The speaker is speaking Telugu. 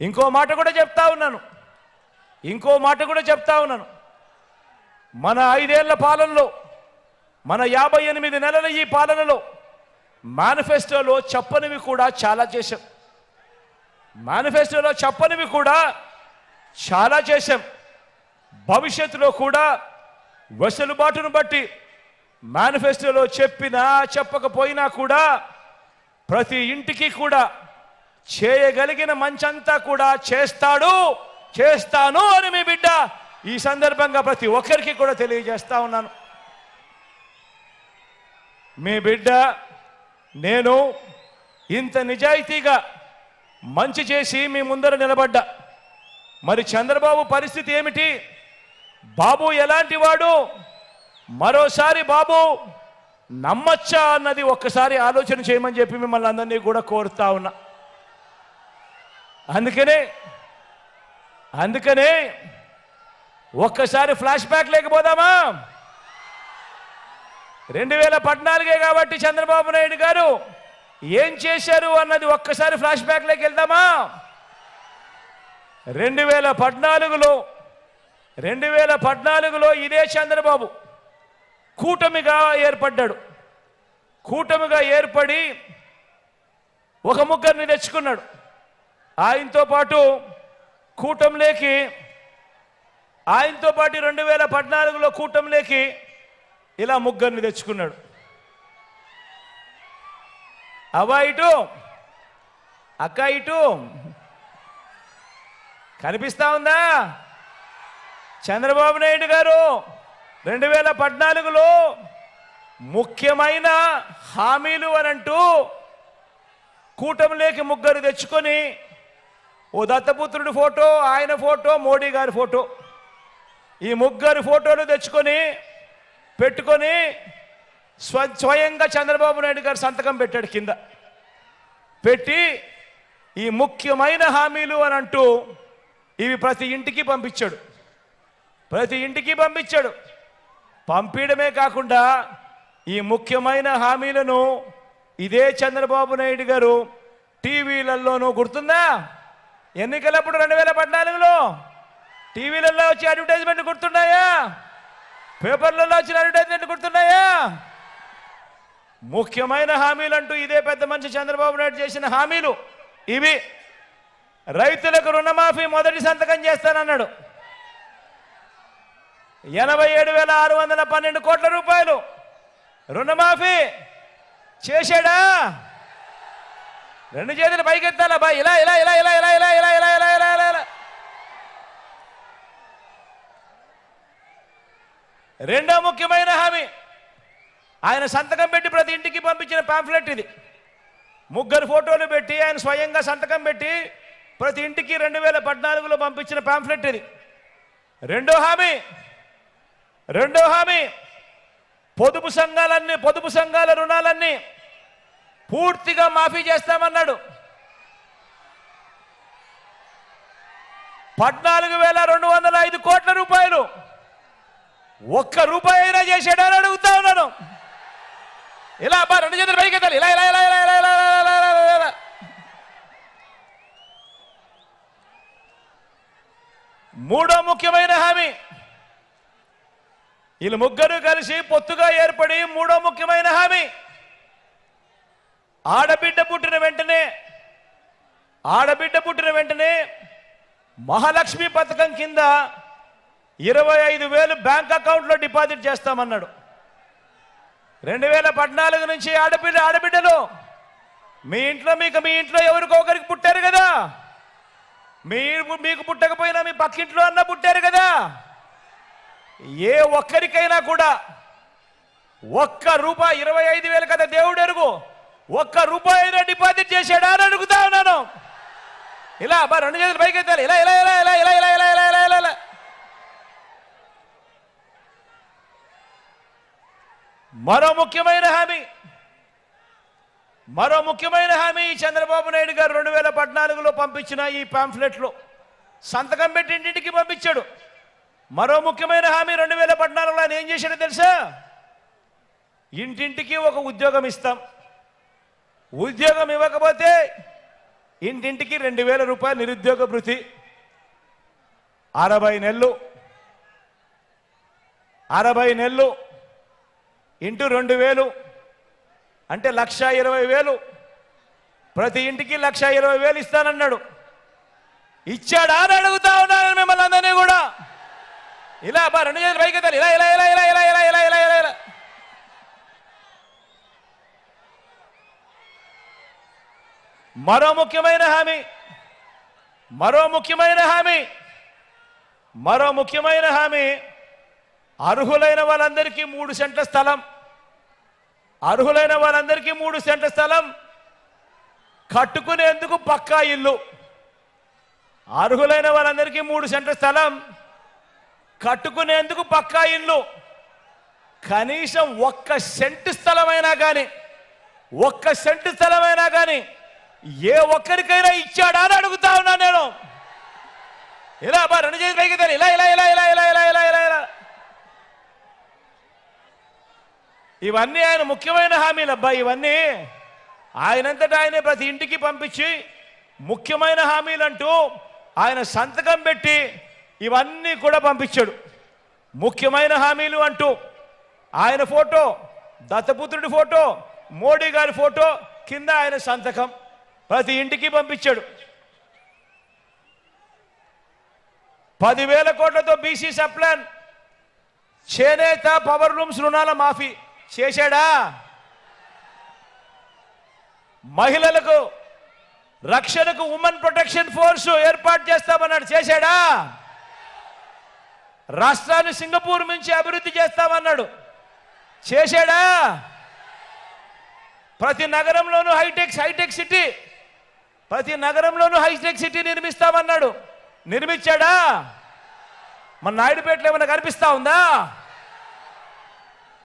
ఇంకో మాట కూడా చెప్తా ఉన్నాను. ఇంకో మాట కూడా చెప్తా ఉన్నాను. మన ఐదేళ్ళ పాలనలో మన యాభై ఎనిమిది నెలల ఈ పాలనలో మేనిఫెస్టోలో చెప్పనివి కూడా చాలా చేశాం. మేనిఫెస్టోలో చెప్పనివి కూడా చాలా చేశాం. భవిష్యత్తులో కూడా వెసులుబాటును బట్టి మేనిఫెస్టోలో చెప్పినా చెప్పకపోయినా కూడా ప్రతి ఇంటికి కూడా చేయగలిగిన మంచంతా కూడా చేస్తాడు చేస్తాను అని మీ బిడ్డ ఈ సందర్భంగా ప్రతి ఒక్కరికి కూడా తెలియజేస్తా ఉన్నాను. మీ బిడ్డ నేను ఇంత నిజాయితీగా మంచి చేసి మీ ముందర నిలబడ్డా. మరి చంద్రబాబు పరిస్థితి ఏమిటి? బాబు ఎలాంటి వాడు? మరోసారి బాబు నమ్మచ్చా అన్నది ఒక్కసారి ఆలోచన చేయమని చెప్పి మిమ్మల్ని అందరినీ కూడా కోరుతా ఉన్నా. అందుకనే అందుకనే ఒక్కసారి ఫ్లాష్ బ్యాక్ లేకపోదామా? రెండు వేల పద్నాలుగే కాబట్టి చంద్రబాబు నాయుడు గారు ఏం చేశారు అన్నది ఒక్కసారి ఫ్లాష్ బ్యాక్లోకి వెళ్దామా? రెండు వేల పద్నాలుగులో రెండు వేల పద్నాలుగులో ఇదే చంద్రబాబు కూటమిగా ఏర్పడ్డాడు. కూటమిగా ఏర్పడి ఒక ముగ్గురిని తెచ్చుకున్నాడు. ఆయనతో పాటు కూటమిలోకి ఆయనతో పాటు రెండు వేల పద్నాలుగులో కూటమిలోకి ఇలా ముగ్గురిని తెచ్చుకున్నాడు. అవ్వ ఇటు అక్క ఇటు కనిపిస్తా ఉందా? చంద్రబాబు నాయుడు గారు రెండు వేల పద్నాలుగులో ముఖ్యమైన హామీలు అనంటూ కూటమిలోకి ముగ్గురు తెచ్చుకొని ఓ దత్తపుత్రుడి ఫోటో ఆయన ఫోటో మోడీ గారి ఫోటో. ఈ ముగ్గురు ఫోటోలు తెచ్చుకొని పెట్టుకొని స్వ స్వయంగా చంద్రబాబు నాయుడు గారు సంతకం పెట్టాడు కింద. పెట్టి ఈ ముఖ్యమైన హామీలు అని అంటూ ఇవి ప్రతి ఇంటికి పంపించాడు. ప్రతి ఇంటికి పంపించాడు. పంపించడమే కాకుండా ఈ ముఖ్యమైన హామీలను ఇదే చంద్రబాబు నాయుడు గారు టీవీలలోనూ గుర్తుందా? ఎన్నికలప్పుడు రెండు వేల పద్నాలుగులో టీవీలలో వచ్చి అడ్వర్టైజ్మెంట్ గుర్తున్నాయా? పేపర్లలో వచ్చిన అడ్వర్టైజ్మెంట్ గుర్తున్నాయా? ముఖ్యమైన హామీలు అంటూ ఇదే పెద్ద మనిషి చంద్రబాబు నాయుడు చేసిన హామీలు ఇవి. రైతులకు రుణమాఫీ మొదటి సంతకం చేస్తానన్నాడు. ఎనభై ఏడు వేల ఆరు వందల పన్నెండు కోట్ల రూపాయలు రుణమాఫీ చేశాడా? రెండు చేతులు పైకెత్తాలా బా ఇలా ఇలా ఇలా ఇలా ఇలా ఇలా ఇలా ఇలా ఇలా ఇలా ఇలా ఇలా రెండో ముఖ్యమైన హామీ ఆయన సంతకం పెట్టి ప్రతి ఇంటికి పంపించిన పాంఫ్లెట్ ఇది ముగ్గురు ఫోటోలు పెట్టి ఆయన స్వయంగా సంతకం పెట్టి ప్రతి ఇంటికి రెండు వేల పద్నాలుగులో పంపించిన పాంఫ్లెట్ ఇది రెండో హామీ రెండో హామీ పొదుపు సంఘాలన్నీ పొదుపు సంఘాల రుణాలన్నీ పూర్తిగా మాఫీ చేస్తామన్నాడు పద్నాలుగు వేల రెండు వందల ఐదు కోట్ల రూపాయలు ఒక్క రూపాయి అయినా చేసాడని అడుగుతా ఉన్నాను ఇలా అబ్బా రెండు చేతులు పైకి ఎత్తాలి ఇలా ఇలా ఇలా ఇలా ఇలా ఇలా ఇలా ఇలా ఇలా ఇలా ఇలా. మూడో ముఖ్యమైన హామీ వీళ్ళు ముగ్గురు కలిసి పొత్తుగా ఏర్పడి మూడో ముఖ్యమైన హామీ ఆడబిడ్డ పుట్టిన వెంటనే ఆడబిడ్డ పుట్టిన వెంటనే మహాలక్ష్మి పథకం కింద ఇరవై ఐదు వేలు బ్యాంక్ అకౌంట్లో డిపాజిట్ చేస్తామన్నాడు. రెండు వేల పద్నాలుగు నుంచి ఆడబిడ్డ ఆడబిడ్డలు మీ ఇంట్లో మీకు మీ ఇంట్లో ఎవరికో ఒకరికి పుట్టారు కదా. మీరు మీకు పుట్టకపోయినా మీ పక్కింట్లో అన్న పుట్టారు కదా. ఏ ఒక్కరికైనా కూడా ఒక్క రూపాయి ఇరవై ఐదు వేలు కదా దేవుడు ఎరుగు ఒక్క రూపాయి డిపాజిట్ చేశాడా అని అడుగుతా ఉన్నాను. ఇలా అబ్బా రెండు చేతులు పైకి ఎత్తాలి. ఇలా ఇలా ఇలా ఇలా ఇలా ఇలా ఇలా ఇలా ఇలా ఇలా. ఇలా మరో ముఖ్యమైన హామీ. మరో ముఖ్యమైన హామీ చంద్రబాబు నాయుడు గారు రెండు వేల పద్నాలుగులో పంపించిన ఈ పాంఫ్లెట్లో. సంతకం పెట్టి ఇంటింటికి పంపించాడు. మరో ముఖ్యమైన హామీ రెండు వేల పద్నాలుగులో ఆయన ఏం చేశాడో తెలుసా? ఇంటింటికి ఒక ఉద్యోగం ఇస్తాం. ఉద్యోగం ఇవ్వకపోతే ఇంటింటికి రెండు వేల రూపాయలు నిరుద్యోగ భృతి. అరవై నెలలు. అరవై నెలలు. ఇంటూ రెండు వేలు. అంటే లక్ష ఇరవై వేలు. ప్రతి ఇంటికి లక్ష ఇరవై వేలు ఇస్తానన్నాడు. ఇచ్చాడా అని అడుగుతా ఉన్నాను మిమ్మల్ని అందరినీ కూడా. ఇలా రెండు చేతులు పైకి ఇలా ఇలా ఇలా ఇలా మరో ముఖ్యమైన హామీ. మరో ముఖ్యమైన హామీ. మరో ముఖ్యమైన హామీ అర్హులైన వాళ్ళందరికీ మూడు సెంట్ల స్థలం. అర్హులైన వాళ్ళందరికీ మూడు సెంట్ల స్థలం. కట్టుకునేందుకు పక్కా ఇల్లు. అర్హులైన వాళ్ళందరికీ మూడు సెంట్ల స్థలం. కట్టుకునేందుకు పక్కా ఇల్లు. కనీసం ఒక్క సెంటు స్థలమైనా కానీ ఒక్క సెంటు స్థలమైనా కానీ ఏ ఒక్కరికైనా ఇచ్చాడా అని అడుగుతా ఉన్నా నేను. ఇలా బా రెండు చేతి పైకి ఇలా ఇలా ఇలా ఇలా ఇలా ఇలా ఇలా ఇలా ఇలా. ఇవన్నీ ఆయన ముఖ్యమైన హామీలు అబ్బా ఇవన్నీ ఆయనంతటా ఆయనే ప్రతి ఇంటికి పంపించి ముఖ్యమైన హామీలు అంటూ ఆయన సంతకం పెట్టి ఇవన్నీ కూడా పంపించాడు. ముఖ్యమైన హామీలు అంటూ ఆయన ఫోటో దత్తపుత్రుడి ఫోటో మోడీ గారి ఫోటో కింద ఆయన సంతకం. ప్రతి ఇంటికి పంపించాడు. పదివేల కోట్లతో బీసీ సప్లాన్. చేనేత పవర్ లూమ్స్ రుణాల మాఫీ చేశాడా? మహిళలకు రక్షణకు ఉమెన్ ప్రొటెక్షన్ ఫోర్స్ ఏర్పాటు చేస్తామన్నాడు. చేశాడా? రాష్ట్రాన్ని సింగపూర్ నుంచి అభివృద్ధి చేస్తామన్నాడు. చేశాడా? ప్రతి నగరంలోనూ హైటెక్ హైటెక్ సిటీ ప్రతి నగరంలోనూ హైటెక్ సిటీ నిర్మిస్తామన్నాడు. నిర్మించాడా? మన నాయుడుపేటలో ఏమైనా కనిపిస్తా ఉందా?